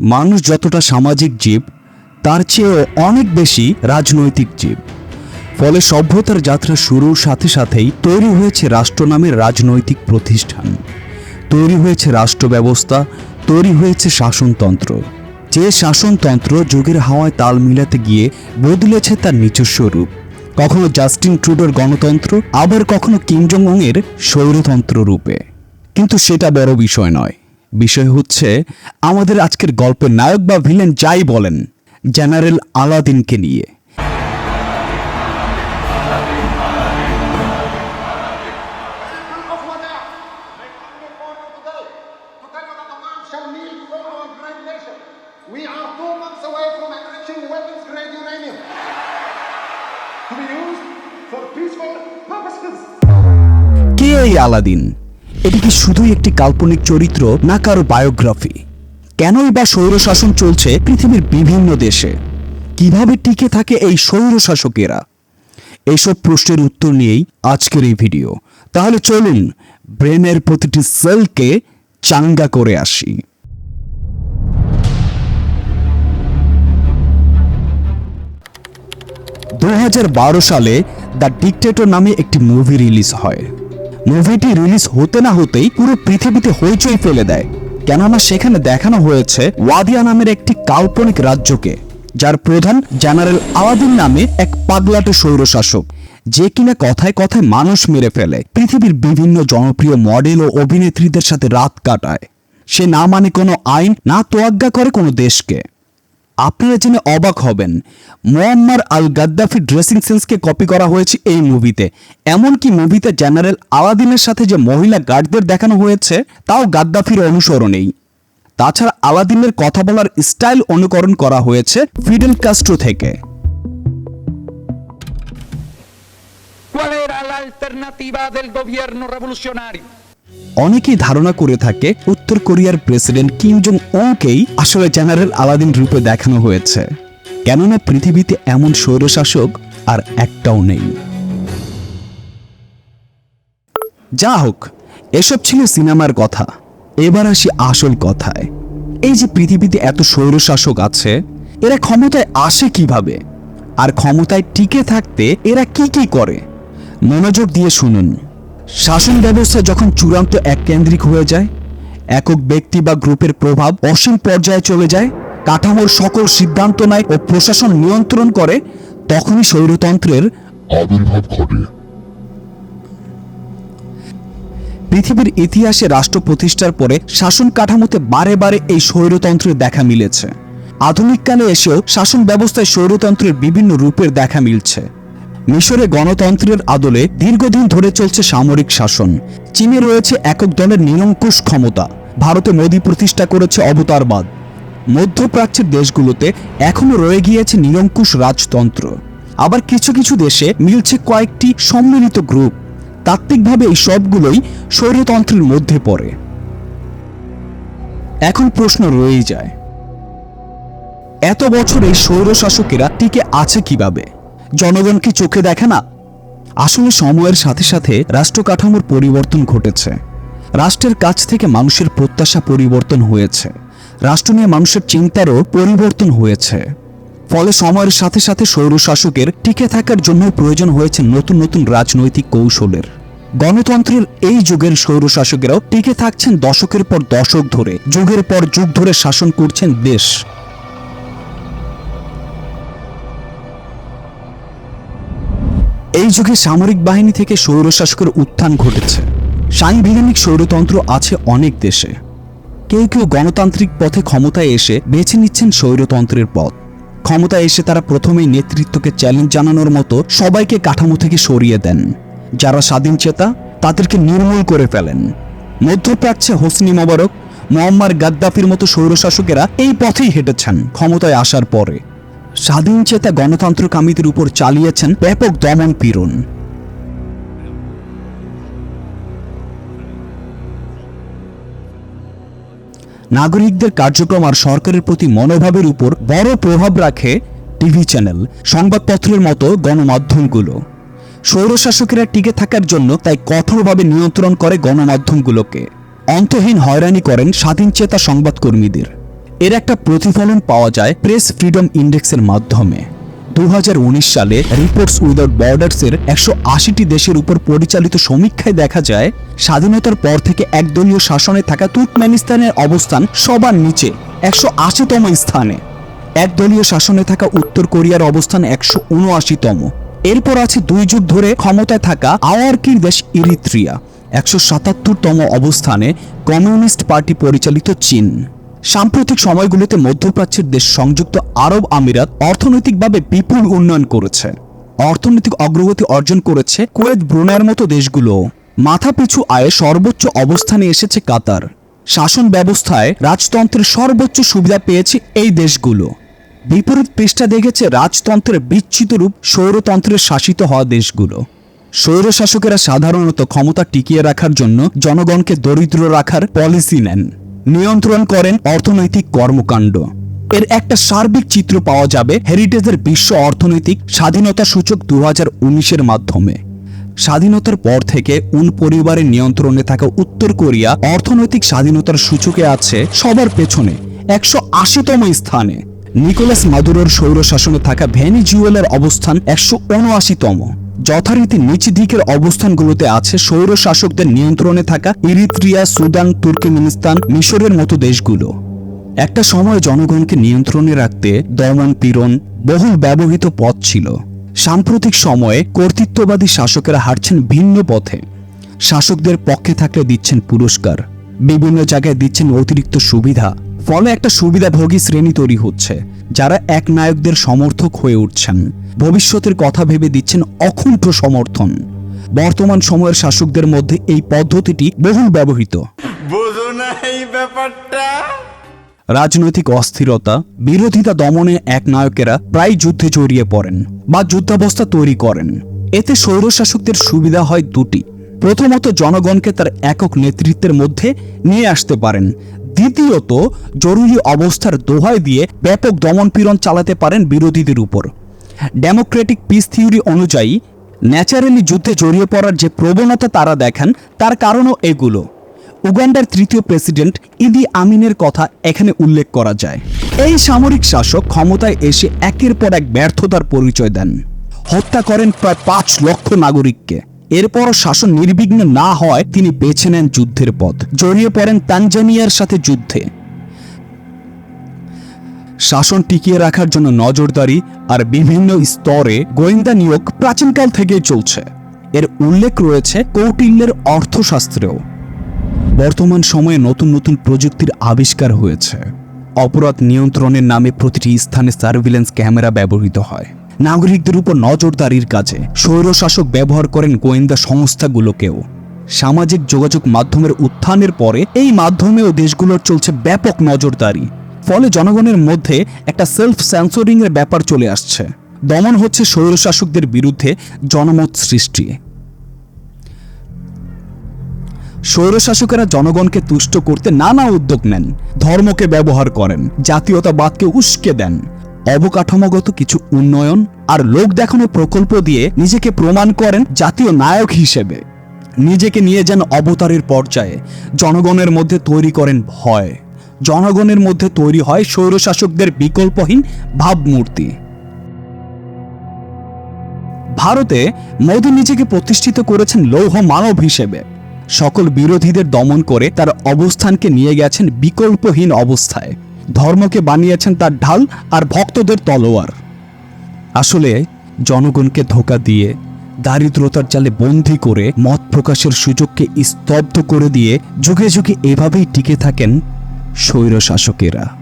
মানুষ যতটা সামাজিক জীব, তার চেয়েও অনেক বেশি রাজনৈতিক জীব। ফলে সভ্যতার যাত্রা শুরুর সাথে সাথেই তৈরি হয়েছে রাষ্ট্র নামের রাজনৈতিক প্রতিষ্ঠান। তৈরি হয়েছে রাষ্ট্র ব্যবস্থা, তৈরি হয়েছে শাসনতন্ত্র। যে শাসনতন্ত্র যুগের হাওয়ায় তাল মিলাতে গিয়ে বদলেছে তার নিজস্ব রূপ। কখনো জাস্টিন ট্রুডোর গণতন্ত্র, আবার কখনো কিম জং এর রূপে। কিন্তু সেটা বড় বিষয় নয়। বিষয় হচ্ছে, আমাদের আজকের গল্পের নায়ক বা ভিলেন যাই বলেন, জেনারেল আলাদিনকে নিয়ে। কে এই আলাদিন? এটি কি শুধুই একটি কাল্পনিক চরিত্র, না কারও বায়োগ্রাফি? কেনই বা স্বৈরশাসন চলছে পৃথিবীর বিভিন্ন দেশে? কীভাবে টিকে থাকে এই স্বৈরশাসকেরা এইসব প্রশ্নের উত্তর নিয়েই আজকের এই ভিডিও। তাহলে চলুন ব্রেনের প্রতিটি সেলকে চাঙ্গা করে আসি। দু হাজার বারো সালে দ্য ডিকটেটর নামে একটি মুভি রিলিজ হয়। মুভিটি রিলিজ হতে না হতেই পুরো পৃথিবীতে হইচই ফেলে দেয়। কেননা সেখানে দেখানো হয়েছে ওয়াদিয়া নামের একটি কাল্পনিক রাজ্যকে, যার প্রধান জেনারেল আলাদিন নামে এক পাগলাটে স্বৈরশাসক, যে কিনা কথায় কথায় মানুষ মেরে ফেলে। পৃথিবীর বিভিন্ন জনপ্রিয় মডেল ও অভিনেত্রীদের সাথে রাত কাটায়। সে না মানে কোনো আইন, না তোয়াজ্ঞা করে কোনো দেশকে। আপনারা জেনে অবাক হবেন। মোয়াম্মার আল গাদ্দাফি ড্রেসিং সেন্সকে কপি করা হয়েছে এই মুভিতে এমনকি মুভিতে জেনারেল আলাদিনের সাথে যে মহিলা গার্ডদের দেখানো হয়েছে, তাও গাদ্দাফির অনুসরণেই। তাছাড়া আলাদিনের কথা বলার স্টাইল অনুকরণ করা হয়েছে ফিডেল কাস্ট্রো থেকে। ¿Cuál era la alternativa del gobierno revolucionario? অনেকেই ধারণা করে থাকে উত্তর কোরিয়ার প্রেসিডেন্ট কিম জং ওংকেই আসলে জেনারেল আলাদিন রূপে দেখানো হয়েছে। কেননা পৃথিবীতে এমন স্বৈরশাসক আর একটাও নেই। যা হোক, এসব ছিল সিনেমার কথা। এবার আসি আসল কথায়। এই যে পৃথিবীতে এত স্বৈরশাসক আছে, এরা ক্ষমতায় আসে কীভাবে? আর ক্ষমতায় টিকে থাকতে এরা কি কি করে? মনোযোগ দিয়ে শুনুন। শাসন ব্যবস্থা যখন চূড়ান্ত এককেন্দ্রিক হয়ে যায় একক ব্যক্তি বা গ্রুপের প্রভাব অসীম পর্যায়ে চলে যায় কাঠামোর সকল সিদ্ধান্ত নেয় ও প্রশাসন নিয়ন্ত্রণ করে তখনই স্বৈরতন্ত্রের আবির্ভাব ঘটে। পৃথিবীর ইতিহাসে রাষ্ট্র প্রতিষ্ঠার পরে শাসন কাঠামোতে বারে বারে এই স্বৈরতন্ত্রের দেখা মিলেছে। আধুনিককালে এসেও শাসন ব্যবস্থায় স্বৈরতন্ত্রের বিভিন্ন রূপের দেখা মিলছে। মিশরে গণতন্ত্রের আদলে দীর্ঘদিন ধরে চলছে সামরিক শাসন। চীনে রয়েছে একক দলের নিরঙ্কুশ ক্ষমতা। ভারতে মোদী প্রতিষ্ঠা করেছে অবতারবাদ। মধ্যপ্রাচ্যের দেশগুলোতে এখনও রয়ে গিয়েছে নিরঙ্কুশ রাজতন্ত্র। আবার কিছু কিছু দেশে মিলছে কয়েকটি সম্মিলিত গ্রুপ। তাত্ত্বিকভাবে এই সবগুলোই স্বৈরতন্ত্রের মধ্যে পড়ে। এখন প্রশ্ন রয়েই যায়, এত বছর এই স্বৈরশাসকেরা টিকে আছে কীভাবে? জনগণ কি চোখে দেখে না? আসলে সময়ের সাথে সাথে রাষ্ট্র কাঠামোর পরিবর্তন ঘটেছে। রাষ্ট্রের কাছ থেকে মানুষের প্রত্যাশা পরিবর্তন হয়েছে। রাষ্ট্র নিয়ে মানুষের চিন্তারও পরিবর্তন হয়েছে। ফলে সময়ের সাথে সাথে স্বৈরশাসকের টিকে থাকার জন্য প্রয়োজন হয়েছে নতুন নতুন রাজনৈতিক কৌশলের। গণতন্ত্রের এই যুগের স্বৈরশাসকেরাও টিকে থাকছেন দশকের পর দশক ধরে। যুগের পর যুগ ধরে শাসন করছেন দেশ। এই যুগে সামরিক বাহিনী থেকে স্বৈরশাসকের উত্থান ঘটেছে। সাংবিধানিক স্বৈরতন্ত্র আছে অনেক দেশে। কেউ কেউ গণতান্ত্রিক পথে ক্ষমতায় এসে বেছে নিচ্ছেন স্বৈরতন্ত্রের পথ। ক্ষমতায় এসে তারা প্রথমেই নেতৃত্বকে চ্যালেঞ্জ জানানোর মতো সবাইকে কাঠামো থেকে সরিয়ে দেন। যারা স্বাধীন চেতা, তাদেরকে নির্মূল করে ফেলেন। মধ্যপ্রাচ্যে হোসনি মোবারক মোহাম্মার গাদ্দাফির মতো স্বৈরশাসকেরা এই পথেই হেঁটেছেন, ক্ষমতায় আসার পরে। স্বাধীন চেতা গণতন্ত্রকামীদের উপর চালিয়েছেন ব্যাপক দমন পীড়ন। নাগরিকদের কার্যক্রম আর সরকারের প্রতি মনোভাবের উপর বড় প্রভাব রাখে টিভি চ্যানেল, সংবাদপত্রের মতো গণমাধ্যমগুলো। স্বৈরশাসকেরা টিকে থাকার জন্য তাই কঠোরভাবে নিয়ন্ত্রণ করে গণমাধ্যমগুলোকে। অন্তহীন হয়রানি করেন স্বাধীন চেতা সংবাদকর্মীদের। এর একটা প্রতিফলন পাওয়া যায় প্রেস ফ্রিডম ইন্ডেক্সের মাধ্যমে। দু হাজার উনিশ সালে রিপোর্টস উইদাউট বর্ডার্সের একশো আশিটি দেশের উপর পরিচালিত সমীক্ষায় দেখা যায়, স্বাধীনতার পর থেকে একদলীয় শাসনে থাকা তুর্কমেনিস্তানের অবস্থান সবার নিচে, একশো আশিতম স্থানে। একদলীয় শাসনে থাকা উত্তর কোরিয়ার অবস্থান একশো উনআশিতম। এরপর আছে দুই যুগ ধরে ক্ষমতায় থাকা আওয়ার্কির দেশ ইরিত্রিয়া, একশো সাতাত্তরতম অবস্থানে কমিউনিস্ট পার্টি পরিচালিত চীন। সাম্প্রতিক সময়গুলোতে মধ্যপ্রাচ্যের দেশ সংযুক্ত আরব আমিরাত অর্থনৈতিকভাবে বিপুল উন্নয়ন করেছে। অর্থনৈতিক অগ্রগতি অর্জন করেছে কুয়েত ব্রুনাইয়ের মতো দেশগুলো। মাথাপিছু আয়ে সর্বোচ্চ অবস্থানে এসেছে কাতার। শাসন ব্যবস্থায় রাজতন্ত্রের সর্বোচ্চ সুবিধা পেয়েছে এই দেশগুলো। বিপরীত পৃষ্ঠা দেখেছে রাজতন্ত্রের বিচ্ছিত রূপ সৌরতন্ত্রের শাসিত হওয়া দেশগুলো। স্বৈরশাসকেরা সাধারণত ক্ষমতা টিকিয়ে রাখার জন্য জনগণকে দরিদ্র রাখার পলিসি নেন। নিয়ন্ত্রণ করেন অর্থনৈতিক কর্মকাণ্ড। এর একটা সার্বিক চিত্র পাওয়া যাবে হেরিটেজের বিশ্ব অর্থনৈতিক স্বাধীনতা সূচক দু হাজার মাধ্যমে। স্বাধীনতার পর থেকে উন পরিবারের নিয়ন্ত্রণে থাকা উত্তর কোরিয়া অর্থনৈতিক স্বাধীনতার সূচকে আছে সবার পেছনে, একশো আশিতম স্থানে। নিকোলাস মাদুরোর সৌর শাসনে থাকা ভেনিজুয়েলের অবস্থান একশো উনআশিতম। যথারীতি নিচ দিকের অবস্থানগুলোতে আছে সৌর শাসকদের নিয়ন্ত্রণে থাকা ইরিত্রিয়া, সুদান, তুর্কমেনিস্তান, মিশরের মতো দেশগুলো। একটা সময় জনগণকে নিয়ন্ত্রণে রাখতে দমন পীড়ন বহুল ব্যবহৃত পথ ছিল। সাম্প্রতিক সময়ে কর্তৃত্ববাদী শাসকেরা হাঁটছেন ভিন্ন পথে। শাসকদের পক্ষে থাকলে দিচ্ছেন পুরস্কার, বিভিন্ন জায়গায় দিচ্ছেন অতিরিক্ত সুবিধা ফলে একটা সুবিধাভোগী শ্রেণি তৈরি হচ্ছে যারা এক নায়কদের সমর্থক হয়ে উঠছেন। ভবিষ্যতের কথা ভেবে দিচ্ছেন অকুণ্ঠ সমর্থন। বর্তমান সময়ের শাসকদের মধ্যে এই পদ্ধতিটি বহুল ব্যবহৃত। রাজনৈতিক অস্থিরতা বিরোধিতা দমনে এক নায়কেরা প্রায় যুদ্ধে জড়িয়ে পড়েন বা যুদ্ধাবস্থা তৈরি করেন। এতে স্বৈরশাসকদের সুবিধা হয় দুটি। প্রথমত জনগণকে তার একক নেতৃত্বের মধ্যে নিয়ে আসতে পারেন দ্বিতীয়ত, জরুরি অবস্থার দোহাই দিয়ে ব্যাপক দমনপীড়ন চালাতে পারেন বিরোধীদের উপর। ডেমোক্রেটিক পিস থিওরি অনুযায়ী, ন্যাচারালি যুদ্ধে জড়িয়ে পড়ার যে প্রবণতা তারা দেখান, তার কারণও এগুলো। উগান্ডার তৃতীয় প্রেসিডেন্ট ইদি আমিনের কথা এখানে উল্লেখ করা যায়। এই সামরিক শাসক ক্ষমতায় এসে একের পর এক ব্যর্থতার পরিচয় দেন। হত্যা করেন প্রায় পাঁচ লক্ষ নাগরিককে। এরপরও শাসন নির্বিঘ্ন না হওয়ায় তিনি বেছে নেন যুদ্ধের পথ, জড়িয়ে পড়েন তানজানিয়ার সাথে যুদ্ধে। শাসন টিকিয়ে রাখার জন্য নজরদারি আর বিভিন্ন স্তরে গোয়েন্দা নিয়োগ প্রাচীনকাল থেকেই চলছে। এর উল্লেখ রয়েছে কৌটিল্যের অর্থশাস্ত্রেও। বর্তমান সময়ে নতুন নতুন প্রযুক্তির আবিষ্কার হয়েছে। অপরাধ নিয়ন্ত্রণের নামে প্রতিটি স্থানে সার্ভিলেন্স ক্যামেরা ব্যবহৃত হয়। নাগরিকদের উপর নজরদারির কাজে স্বৈরশাসক ব্যবহার করেন গোয়েন্দা সংস্থাগুলোকেও। সামাজিক যোগাযোগ মাধ্যমের উত্থানের পরে এই মাধ্যমেও দেশগুলোর চলছে ব্যাপক নজরদারি। ফলে জনগণের মধ্যে একটা সেলফ সেন্সরিং এর ব্যাপার চলে আসছে। দমন হচ্ছে স্বৈরশাসকদের বিরুদ্ধে জনমত সৃষ্টি। স্বৈরশাসকেরা জনগণকে তুষ্ট করতে নানা উদ্যোগ নেন, ধর্মকে ব্যবহার করেন, জাতীয়তাবাদকে উস্কে দেন। অবকাঠামোগত কিছু উন্নয়ন আর লোক দেখানো প্রকল্প দিয়ে নিজেকে প্রমাণ করেন জাতীয় নায়ক হিসেবে। নিজেকে নিয়ে যান অবতারের পর্যায়ে। জনগণের মধ্যে তৈরি করেন ভয়। জনগণের মধ্যে তৈরি হয় স্বৈরশাসকদের বিকল্পহীন ভাবমূর্তি। ভারতে মোদী নিজেকে প্রতিষ্ঠিত করেছেন লৌহ মানব হিসেবে। সকল বিরোধীদের দমন করে তার অবস্থানকে নিয়ে গেছেন বিকল্পহীন অবস্থায়। ধর্মকে বানিয়েছেন তার ঢাল আর ভক্তদের তলোয়ার। আসলে জনগণকে ধোকা দিয়ে, দারিদ্রতার জালে বন্দি করে, মত প্রকাশের সুযোগকে স্তব্ধ করে দিয়ে যুগে যুগে এভাবেই টিকে থাকেন স্বৈর শাসকেরা